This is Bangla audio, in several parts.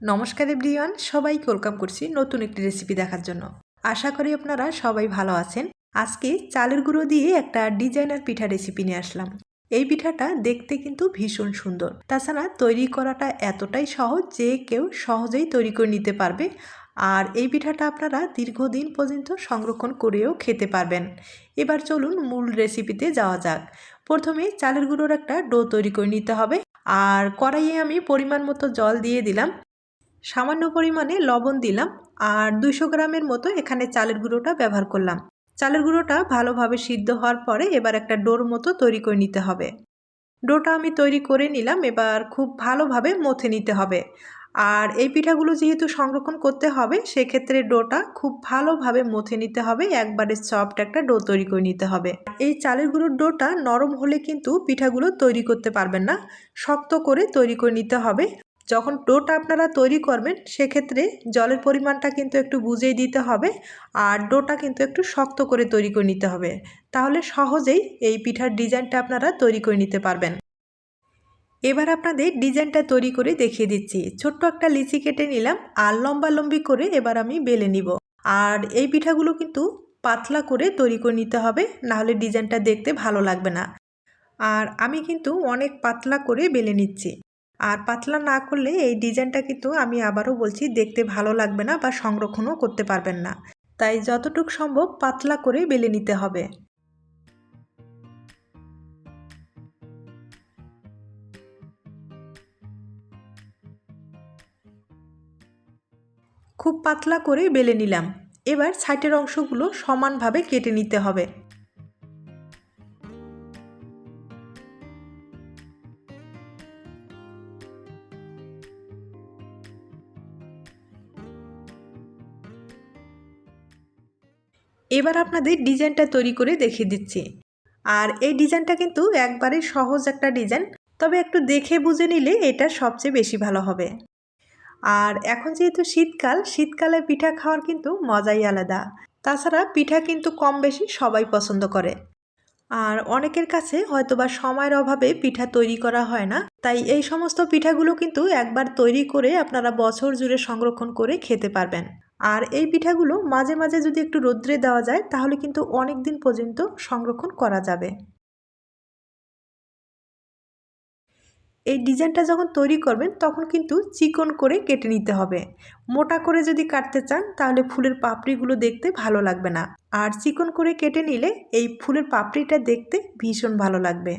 নমস্কার এভরিওয়ান, সবাইকে ওয়েলকাম করছি নতুন একটি রেসিপি দেখার জন্য। আশা করি আপনারা সবাই ভালো আছেন। আজকে চালের গুঁড়ো দিয়ে একটা ডিজাইনার পিঠা রেসিপি নিয়ে আসলাম। এই পিঠাটা দেখতে কিন্তু ভীষণ সুন্দর। তাছাড়া তৈরি করাটা এতটাই সহজ যে কেউ সহজেই তৈরি করে নিতে পারবে। আর এই পিঠাটা আপনারা দীর্ঘদিন পর্যন্ত সংরক্ষণ করেও খেতে পারবেন। এবার চলুন মূল রেসিপিতে যাওয়া যাক। প্রথমে চালের গুঁড়োর একটা ডো তৈরি করে নিতে হবে। আর কড়াইয়ে আমি পরিমাণ মতো জল দিয়ে দিলাম। সামান্য পরিমাণে লবণ দিলাম আর দুশো গ্রামের মতো এখানে চালের গুঁড়োটা ব্যবহার করলাম। চালের গুঁড়োটা ভালোভাবে সিদ্ধ হওয়ার পরে এবার একটা ডোর মতো তৈরি করে নিতে হবে। ডোটা আমি তৈরি করে নিলাম, এবার খুব ভালোভাবে মথে নিতে হবে। আর এই পিঠাগুলো যেহেতু সংরক্ষণ করতে হবে, সেক্ষেত্রে ডোটা খুব ভালোভাবে মথে নিতে হবে, একবারে সফট একটা ডো তৈরি করে নিতে হবে। এই চালের গুঁড়োর ডোটা নরম হলে কিন্তু পিঠাগুলো তৈরি করতে পারবেন না, শক্ত করে তৈরি করে নিতে হবে। যখন ডোটা আপনারা তৈরি করবেন, সেক্ষেত্রে জলের পরিমাণটা কিন্তু একটু বুঝেই দিতে হবে আর ডোটা কিন্তু একটু শক্ত করে তৈরি করে নিতে হবে। তাহলে সহজেই এই পিঠার ডিজাইনটা আপনারা তৈরি করে নিতে পারবেন। এবার আপনাদের ডিজাইনটা তৈরি করে দেখিয়ে দিচ্ছি। ছোট্ট একটা লিচি কেটে নিলাম আর লম্বা লম্বি করে এবার আমি বেলে নিব। আর এই পিঠাগুলো কিন্তু পাতলা করে তৈরি করে নিতে হবে, নাহলে ডিজাইনটা দেখতে ভালো লাগবে না। আর আমি কিন্তু অনেক পাতলা করে বেলে নিচ্ছি। আর পাতলা না করলে এই ডিজাইনটা কিন্তু আমি আবারও বলছি দেখতে ভালো লাগবে না বা সংরক্ষণও করতে পারবেন না। তাই যতটুকু সম্ভব পাতলা করে বেলে নিতে হবে। খুব পাতলা করে বেলে নিলাম। এবার সাইটের অংশগুলো সমানভাবে কেটে নিতে হবে। এবার আপনাদের ডিজাইনটা তৈরি করে দেখিয়ে দিচ্ছি। আর এই ডিজাইনটা কিন্তু একবারে সহজ একটা ডিজাইন, তবে একটু দেখে বুঝে নিলে এটা সবচেয়ে বেশি ভালো হবে। আর এখন যেহেতু শীতকাল, শীতকালে পিঠা খাওয়ার কিন্তু মজাই আলাদা। তাছাড়া পিঠা কিন্তু কম বেশি সবাই পছন্দ করে। আর অনেকের কাছে হয়তোবা সময়ের অভাবে পিঠা তৈরি করা হয় না, তাই এই সমস্ত পিঠাগুলো কিন্তু একবার তৈরি করে আপনারা বছর জুড়ে সংরক্ষণ করে খেতে পারবেন। আর এই পিঠাগুলো মাঝে মাঝে যদি একটু রোদ্রে দেওয়া যায়, তাহলে কিন্তু অনেক দিন পর্যন্ত সংরক্ষণ করা যাবে। এই ডিজাইনটা যখন তৈরি করবেন, তখন কিন্তু চিকন করে কেটে নিতে হবে। মোটা করে যদি কাটতে চান, তাহলে ফুলের পাপড়িগুলো দেখতে ভালো লাগবে না। আর চিকন করে কেটে নিলে এই ফুলের পাপড়িটা দেখতে ভীষণ ভালো লাগবে।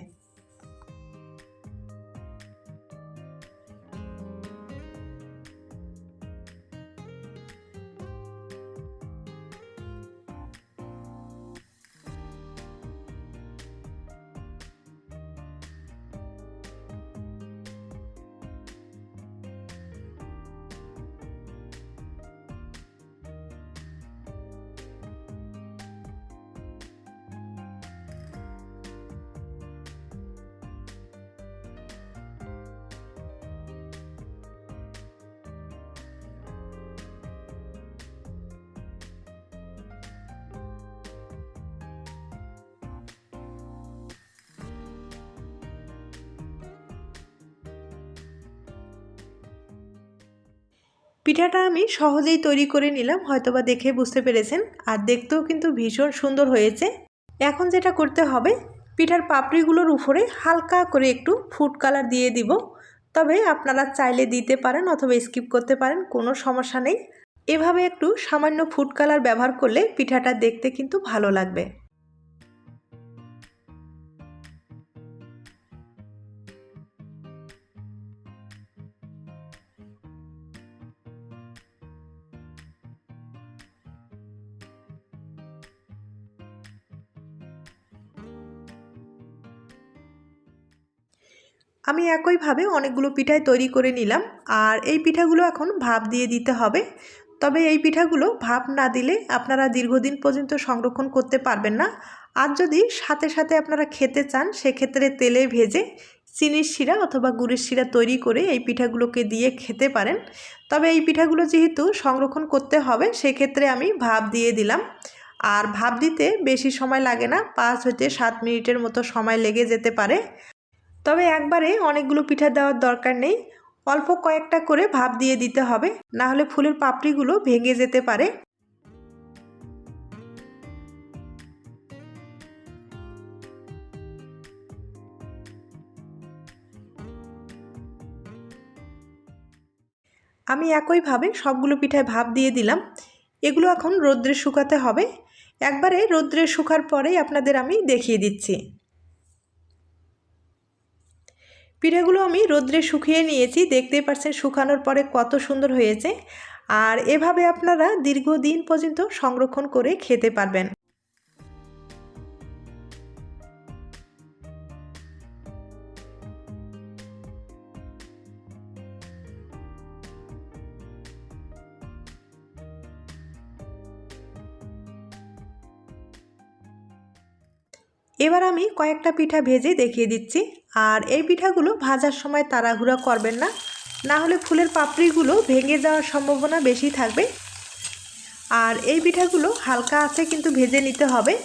পিঠাটা আমি সহজেই তৈরি করে নিলাম, হয়তোবা দেখে বুঝতে পেরেছেন। আর দেখতেও কিন্তু ভীষণ সুন্দর হয়েছে। এখন যেটা করতে হবে, পিঠার পাপড়িগুলোর উপরে হালকা করে একটু ফুড কালার দিয়ে দিব। তবে আপনারা চাইলে দিতে পারেন অথবা স্কিপ করতে পারেন, কোনো সমস্যা নেই। এভাবে একটু সামান্য ফুড কালার ব্যবহার করলে পিঠাটা দেখতে কিন্তু ভালো লাগবে। আমি একইভাবে অনেকগুলো পিঠাই তৈরি করে নিলাম, আর এই পিঠাগুলো এখন ভাপ দিয়ে দিতে হবে। তবে এই পিঠাগুলো ভাপ না দিলে আপনারা দীর্ঘদিন পর্যন্ত সংরক্ষণ করতে পারবেন না। আর যদি সাথে সাথে আপনারা খেতে চান, সেক্ষেত্রে তেলে ভেজে চিনির শিরা অথবা গুড়ের শিরা তৈরি করে এই পিঠাগুলোকে দিয়ে খেতে পারেন। তবে এই পিঠাগুলো যেহেতু সংরক্ষণ করতে হবে, সেক্ষেত্রে আমি ভাপ দিয়ে দিলাম। আর ভাপ দিতে বেশি সময় লাগে না, পাঁচ হইতে সাত মিনিটের মতো সময় লেগে যেতে পারে। তবে একবারে অনেকগুলো পিঠা দেওয়ার দরকার নেই। অল্প কয়েকটা করে ভাপ দিয়ে দিতে হবে। না হলে ফুলের পাপড়িগুলো ভেঙে যেতে পারে। আমি একইভাবে সবগুলো পিঠায় ভাপ দিয়ে দিলাম। এগুলো এখন রৌদ্রে শুকাতে হবে। একবারে রৌদ্রে শুকার পরেই আপনাদের আমি দেখিয়ে দিচ্ছি। পিঠেগুলো আমি রোদ্রে শুকিয়ে নিয়েছি। দেখতেই পাচ্ছেন শুকানোর পরে কত সুন্দর হয়েছে। আর এভাবে আপনারা দীর্ঘদিন পর্যন্ত সংরক্ষণ করে খেতে পারবেন। এবার আমি কয়েকটা পিঠা ভেজে দেখিয়ে দিচ্ছি। আর এই পিঠাগুলো ভাজার সময় তাড়াহুড়া করবেন না। না হলে ফুলের পাপড়িগুলো ভেঙে যাওয়ার সম্ভাবনা বেশি থাকবে। আর এই পিঠাগুলো হালকা আছে কিন্তু ভেজে নিতে হবে।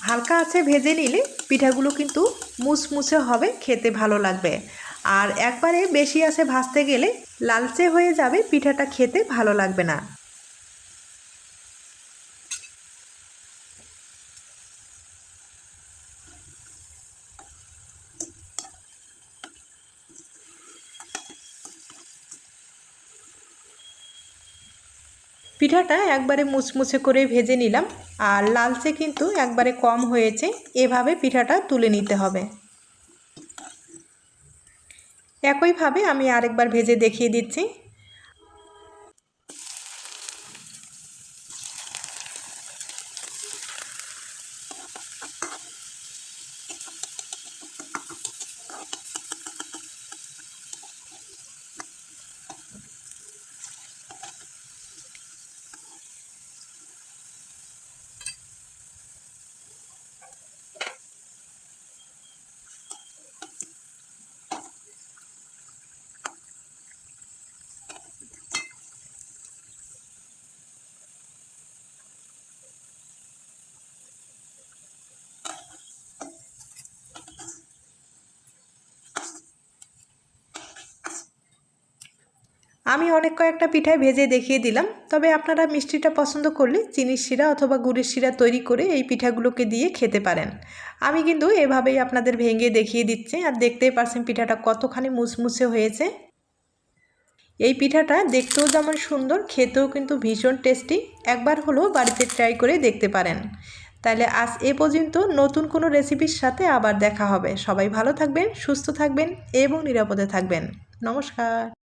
হালকা আছে ভেজে নিলে পিঠাগুলো কিন্তু মুসমুসে হবে, খেতে ভালো লাগবে। আর একবারে বেশি আছে ভাজতে গেলে লালচে হয়ে যাবে, পিঠাটা খেতে ভালো লাগবে না। পিঠাটা একবারে মুচমুচে করে ভেজে নিলাম আর লালচে কিন্তু একবারে কম হয়েছে, এভাবে পিঠাটা তুলে নিতে হবে। একইভাবে আমি আরেকবার ভেজে দেখিয়ে দিচ্ছি। আমি অনেক কয়েকটা পিঠায় ভেজে দেখিয়ে দিলাম। তবে আপনারা মিষ্টিটা পছন্দ করলে চিনির শিরা অথবা গুড়ের শিরা তৈরি করে এই পিঠাগুলোকে দিয়ে খেতে পারেন। আমি কিন্তু এভাবেই আপনাদের ভেঙে দেখিয়ে দিচ্ছি। আর দেখতেই পারছেন পিঠাটা কতখানি মুসমুসে হয়েছে। এই পিঠাটা দেখতেও যেমন সুন্দর, খেতেও কিন্তু ভীষণ টেস্টি। একবার হলেও বাড়িতে ট্রাই করে দেখতে পারেন। তাহলে আজ এ পর্যন্ত নতুন কোনো রেসিপির সাথে আবার দেখা হবে। সবাই ভালো থাকবেন, সুস্থ থাকবেন এবং নিরাপদে থাকবেন। নমস্কার।